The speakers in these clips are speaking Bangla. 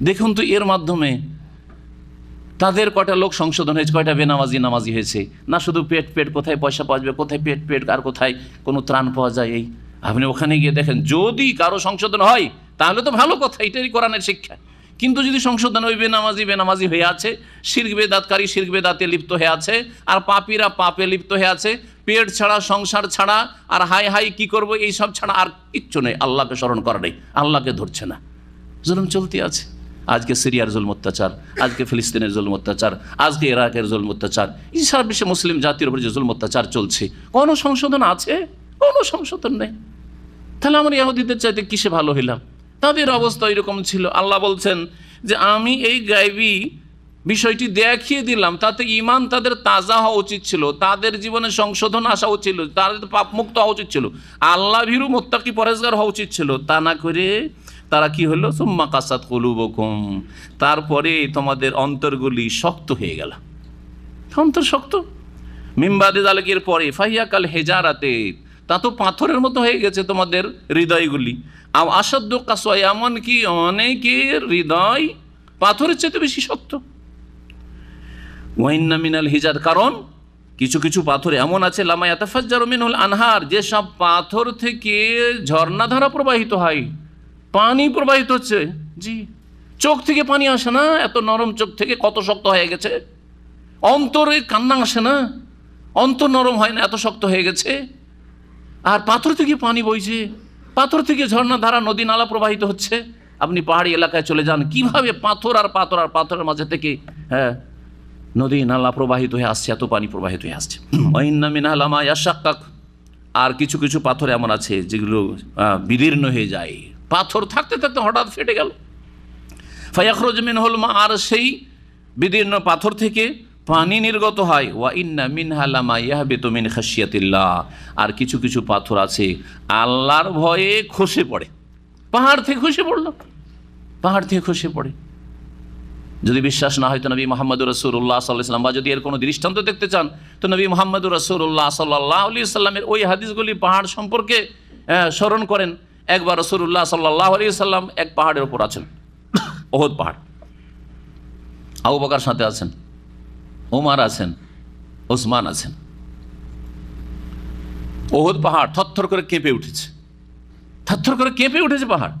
দেখুন তো এর মাধ্যমে তাদের কয়টা লোক সংশোধন হয়েছে, কয়টা বেনামাজি নামাজি হয়েছে? না শুধু পেট পেট কোথায় পয়সা পাওয়া যাবে কোথায় পেট পেট, আর কোথায় কোনো ত্রাণ পাওয়া যায় এই? আপনি ওখানে গিয়ে দেখেন, যদি কারও সংশোধন হয়, তাহলে তো ভালো কথা এটাই কোরআনের শিক্ষা। কিন্তু যদি সংশোধন ওই বেনামাজি বেনামাজি হয়ে আছে, শির্ক বেদাতকারী শির্ক বেদাতে লিপ্ত হয়ে আছে, আর পাপিরা পাপে লিপ্ত হয়ে আছে, পেট ছাড়া, সংসার ছাড়া, আর হাই হাই কি করব, এই সব ছাড়া আর কিচ্ছু নেই। আল্লাহকে স্মরণ করা নেই, আল্লাহকে ধরছে না। জুলুম চলতে আছে। আজকে সিরিয়ার জুলম অত্যাচার, আজকে ফিলিস্তিনের জুলম অত্যাচার, আজকে ইরাকের জুলম অত্যাচার, এই সারা বিশ্বে মুসলিম জাতির উপর যে জুলম অত্যাচার চলছে, কোনো সংশোধন আছে? কোনো সংশোধন নেই। তাহলে আমরা ইয়াহুদিদের চাইতে কিসে ভালো হইলাম? তাদের অবস্থা এরকম ছিল। আল্লাহ বলছেন যে, আমি এই গাইবি বিষয়টি দেখিয়ে দিলাম, তাতে ইমান তাদের তাজা হওয়া উচিত ছিল, তাদের জীবনে সংশোধন আসা উচিত ছিল, তাদের পাপমুক্ত হওয়া উচিত ছিল, আল্লাহ ভীরু মোত্তাকি পরেজগার হওয়া উচিত ছিল, তা না করে তারা কি হলো? সুম্মা কাসাত কলুবকুম, তারপরে তোমাদের অন্তরগুলি শক্ত হয়ে গেল। অন্তর শক্ত। মিম্বাদে জালেকের পরে ফাহিয়াকাল হেজারাতে, তা তো পাথরের মতো হয়ে গেছে তোমাদের হৃদয়গুলি। আর আসাধ্য কাসয় এমনকি অনেকের হৃদয় পাথরের চেয়ে বেশি শক্ত। ওয়াইন্না মিনাল হিজার, কারণ কিছু কিছু পাথর এমন আছে, লামা ইয়াতাফাজ্জারু মিনহুল আনহার যেসব পাথর থেকে ঝর্ণাধারা প্রবাহিত হয়। পানি প্রবাহিত হচ্ছে। জি। চোখ থেকে পানি আসে না, এত নরম চোখ থেকে কত শক্ত হয়ে গেছে? অন্তরে কান্না আসে না? অন্তর নরম হয় না, এত শক্ত হয়ে গেছে? আর পাথর থেকে পানি বইছে। পাথর থেকে ঝর্ণা ধারা নদী নালা প্রবাহিত হচ্ছে। আপনি পাহাড়ি এলাকায় চলে যান। কীভাবে পাথর আর পাথর আর পাথরের মাঝে থেকে হ্যাঁ নদী নালা প্রবাহিত হয়ে আসছে, এত পানি প্রবাহিত হয়ে আসছে। মিনালামা ইয়াশাক্কাক। আর কিছু কিছু পাথর এমন আছে যেগুলো বিদীর্ণ হয়ে যায়। পাথর থাকতে থাকতে হঠাৎ ফেটে গেল। ফায়াখরজ মিন হল মা আর সেই বিদীর্ণ পাথর থেকে পানি নির্গত হয়। ওয়া ইন্না মিন হালামা ইয়াহবে তো মিন আর কিছু কিছু পাথর আছে, আল্লাহর ভয়ে খসে পড়ে। পাহাড় থেকে খসে পড়ল। পাহাড় থেকে খসে পড়ে। যদি বিশ্বাস না হয় তো নবী মোহাম্মদ রসুল্লাহ সাল্লাম, বা যদি এর কোনো দৃষ্টান্ত দেখতে চান, তো নবী মোহাম্মদ রসুল্লাহ সাল্লাহ আলি সাল্লামের ওই হাদিসগুলি পাহাড় সম্পর্কে স্মরণ করেন। একবার রসুল্লাহ সাল্লাহ আলি সাল্লাম এক পাহাড়ের ওপর আছেন ওহদ পাহাড়। আবু বকার সাথে আছেন ওমার আছেন ওসমান আছেন। ওহদ পাহাড় থরথর করে কেঁপে উঠেছে। থরথর করে কেঁপে উঠেছে পাহাড়।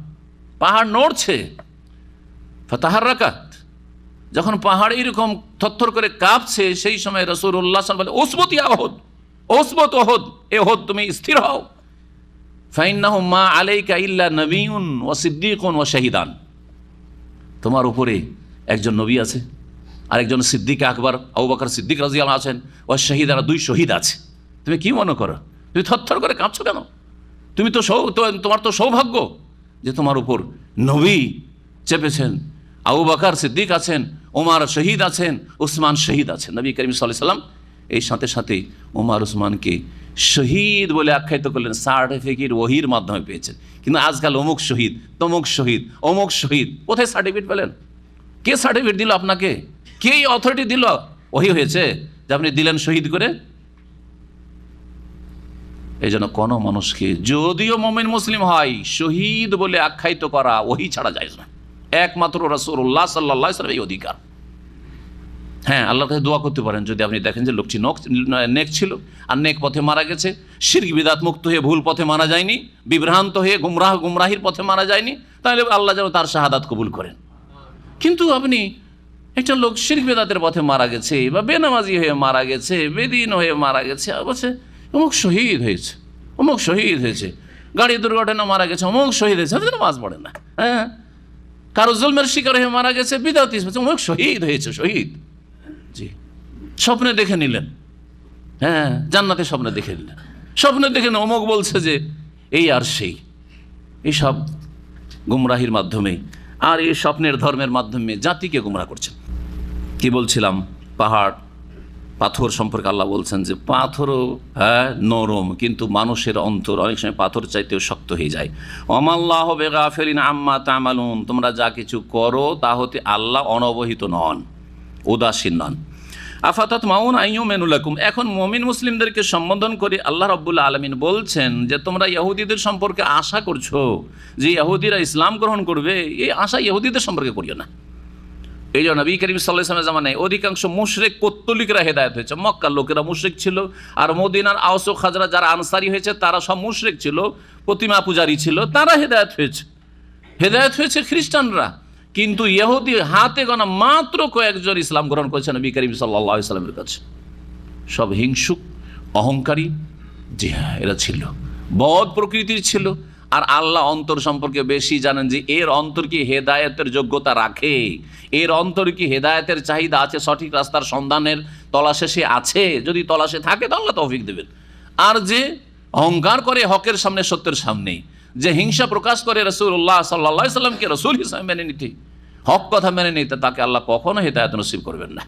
পাহাড় নড়ছে। ফতাহার রাকাত যখন পাহাড় এরকম থরথর করে কাঁপছে, সেই সময় রসুল্লাহ বলে, ওসবতী আহদ, ওসবত ওহদ এ তুমি স্থির হও। ফাইন্নাহ মা আলাইকা ইল্লা নবীন ও সিদ্দিকুন ও শাহিদান। তোমার উপরে একজন নবী আছে আর একজন সিদ্দিক আকবর, আবু বকর সিদ্দিক রাজিয়াল আছেন, ও শহীদারা দুই শহীদ আছে। তুমি কি মনে করো? তুমি থরথর করে কাঁপছো কেন? তুমি তো সৌ তোমার তো সৌভাগ্য যে তোমার উপর নবী চেপেছেন, আবু সিদ্দিক আছেন ওমার শহীদ আছেন, উসমান শহীদ আছেন। নবী করিম সাল্লাম এই সাথে সাথে ওমার উসমানকে শহীদ বলে আখ্যায়িত করলেন সার্টিফিকেট ওহির মাধ্যমে পেয়েছেন। কিন্তু আজকাল অমুক শহীদ, তমুক শহীদ, অমুক শহীদ, কোথায় সার্টিফিকেট পেলেন? কে সার্টিফিকেট দিল আপনাকে? কে অথরিটি দিল? ওহি হয়েছে যে আপনি দিলেন শহীদ করে? এই জন্য কোনো মানুষকে, যদিও মমিন মুসলিম হয়, শহীদ বলে আখ্যায়িত করা ওহি ছাড়া যায় না। একমাত্র রসুল্লাহ সাল্লাহ এই অধিকার। হ্যাঁ আল্লাহর কাছে দোয়া করতে পারেন। যদি আপনি দেখেন যে লোকটি নখ নেক ছিল আর নেক পথে মারা গেছে, শির্ক, বিদাত মুক্ত হয়ে ভুল পথে মারা যায়নি, বিভ্রান্ত হয়ে গুমরাহ, গুমরাহির পথে মারা যায়নি, তাহলে আল্লাহ যেন তার শাহাদাত কবুল করেন। কিন্তু আপনি একটা লোক শির্ক, বেদাতের পথে মারা গেছে বা বেনামাজি হয়ে মারা গেছে, বেদিন হয়ে মারা গেছে বলছে অমুক শহীদ হয়েছে, অমুক শহীদ হয়েছে, গাড়ি দুর্ঘটনা মারা গেছে, অমুক শহীদ হয়েছে তাদের মাছ পড়ে না হ্যাঁ? কারও জুলমের শিকার হয়ে মারা গেছে, বিদাতি অমুক শহীদ হয়েছে, শহীদ। জি। স্বপ্নে দেখে নিলেন। হ্যাঁ জান্নাতে স্বপ্নে দেখে নিলেন। স্বপ্নে দেখে অমুক বলছে যে, এই আর সেই। এইসব গুমরাহির মাধ্যমে, আর এই স্বপ্নের ধর্মের মাধ্যমে জাতিকে গুমরাহ করছেন। কি বলছিলাম? পাহাড়, পাথর সম্পর্কে আল্লাহ বলছেন যে, পাথরও হ্যাঁ নরম, কিন্তু মানুষের অন্তর অনেক সময় পাথর চাইতেও শক্ত হয়ে যায়। অমাল্লাহ বেগাফেরিন আম্মা তামালুন, তোমরা যা কিছু করো, তা হতে আল্লাহ অনবহিত নন, উদাসীন নন। আফাতাত মাউন আইয়ু মেনুলাকুম এখন মমিন মুসলিমদেরকে সম্বোধন করে আল্লাহ রব্বুল্লা আলমিন বলছেন যে, তোমরা ইহুদিদের সম্পর্কে আশা করছ যে ইহুদিরা ইসলাম গ্রহণ করবে? এই আশা ইহুদিদের সম্পর্কে করিও না। এই জন্য নবী করিম সাল্লাহামের জামানায় অধিকাংশ মুশরেক পত্তলিকরা হেদায়ত হয়েছে। মক্কার লোকেরা মুশরেক ছিল আর মদিনার আওস খাজরা যারা আনসারি হয়েছে, তারা সব মুশরেক ছিল। প্রতিমা পূজারী ছিল, তারা হেদায়ত হয়েছে। হেদায়ত হয়েছে খ্রিস্টানরা। কিন্তু ইহুদি হাতে গোনা মাত্র কয়েকজন ইসলাম গ্রহণ করেছে নবী করিম সাল্লাহ ইসলামের কাছে। সব হিংসুক, অহংকারী, জি হ্যাঁ এরা ছিল। বদ প্রকৃতির ছিল। আর আল্লাহ অন্তর সম্পর্কে বেশি জানেন যে এর অন্তর কি হেদায়তের যোগ্যতা রাখে? এর অন্তর কি হেদায়তের চাহিদা আছে, সঠিক রাস্তার সন্ধানের তলাশে সে আছে? যদি তলাশে থাকে, তো তৌফিক দেবেন। আর যে অহংকার করে হকের সামনে, সত্যের সামনেই। যে হিংসা প্রকাশ করে রসুল্লাহ সাল্লাহ সাল্লামকে রসুল হিসাবে মেনে নিতে। হক কথা মেনে নিতে তাকে আল্লাহ কখনো হেদায়ত নসিব করবেন না।